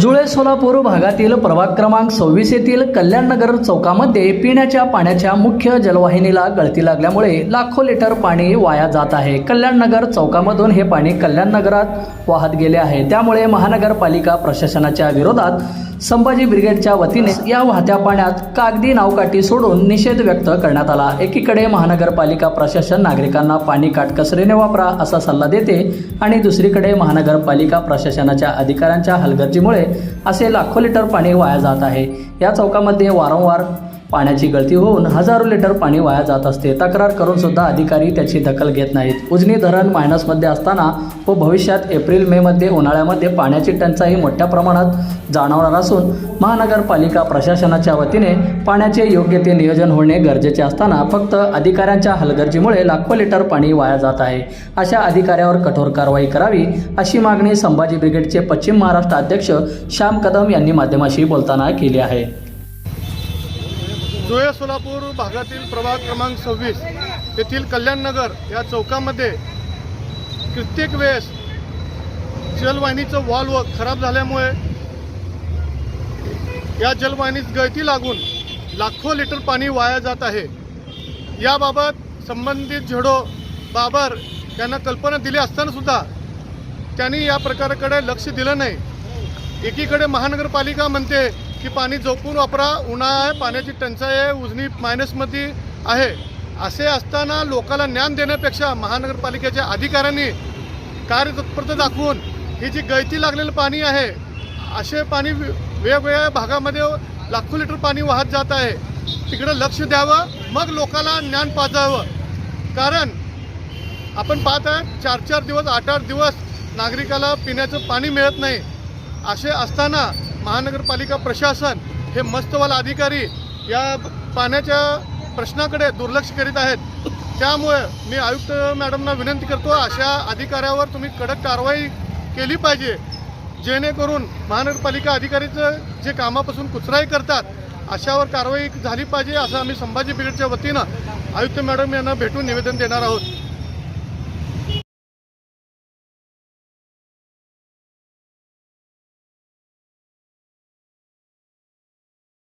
जुळे सोलापूर भागातील प्रभाग क्रमांक सव्वीस येथील कल्याणनगर चौकामध्ये पिण्याच्या पाण्याच्या मुख्य जलवाहिनीला गळती लागल्यामुळे लाखो लिटर पाणी वाया जात आहे. कल्याणनगर चौकामधून हे पाणी कल्याणनगरात वाहत गेले आहे. त्यामुळे महानगरपालिका प्रशासनाच्या विरोधात संभाजी ब्रिगेडच्या वतीने या वाहत्या पाण्यात कागदी नावकाठी सोडून निषेध व्यक्त करण्यात आला. एकीकडे महानगरपालिका प्रशासन नागरिकांना पाणी काटकसरीने वापरा असा सल्ला देते आणि दुसरीकडे महानगरपालिका प्रशासनाच्या अधिकाऱ्यांच्या हलगर्जीमुळे असे लाखो लिटर पाणी वाया जात आहे. या चौकामध्ये वारंवार पाण्याची गळती होऊन हजारो लिटर पाणी वाया जात असते. तक्रार करून सुद्धा अधिकारी त्याची दखल घेत नाहीत. उजनी धरण मायनसमध्ये असताना व भविष्यात एप्रिल मे मध्ये उन्हाळ्यामध्ये पाण्याची टंचाई मोठ्या प्रमाणात जाणवणार असून महानगरपालिका प्रशासनाच्या वतीने पाण्याचे योग्य ते नियोजन होणे गरजेचे असताना फक्त अधिकाऱ्यांच्या हलगर्जीमुळे लाखो लिटर पाणी वाया जात आहे. अशा अधिकाऱ्यावर कठोर कारवाई करावी अशी मागणी संभाजी ब्रिगेडचे पश्चिम महाराष्ट्र अध्यक्ष श्याम कदम यांनी माध्यमाशी बोलताना केली आहे. जुळे सोलापूर भागातील प्रभाग क्रमांक सव्वीस येथील कल्याणनगर या चौकामध्ये कित्येक वेळेस जलवाहिनीचं वॉल्व खराब झाल्यामुळे या जलवाहिनीत गळती लागून लाखो लिटर पाणी वाया जात आहे. याबाबत संबंधित झेडो बाबर यांना कल्पना दिली असतानासुद्धा त्यांनी या प्रकाराकडे लक्ष दिलं नाही. एकीकडे महानगरपालिका म्हणते की पाणी झोपून वापरा उन्हाळा आहे पाण्याची टंचाई आहे उजनी मायनसमध्ये आहे. असे असताना लोकांना ज्ञान देण्यापेक्षा महानगरपालिकेच्या अधिकाऱ्यांनी कार्यतत्परता दाखवून ही जी गळती लागलेलं पाणी आहे असे पाणी वे- वेगवेगळ्या भागामध्ये लाखो लिटर पाणी वाहत जात आहे. तिकडं लक्ष द्यावं मग लोकांना ज्ञान पाजावं. कारण आपण पाहत आहे चार चार दिवस आठ आठ दिवस नागरिकाला पिण्याचं पाणी मिळत नाही. असे असताना महानगरपालिका प्रशासन हे मस्तवाल अधिकारी या पाण्याच्या प्रश्नाकडे दुर्लक्ष करीत आहेत. त्यामुळे मी आयुक्त मॅडमना विनंती करतो अशा अधिकाऱ्यावर तुम्ही कडक कारवाई केली पाहिजे. जेणेकरून महानगरपालिका अधिकारीचं जे कामापासून कुचराई करतात अशावर कारवाई झाली पाहिजे असं आम्ही संभाजी ब्रिगेडच्या वतीनं आयुक्त मॅडम यांना भेटून निवेदन देणार आहोत.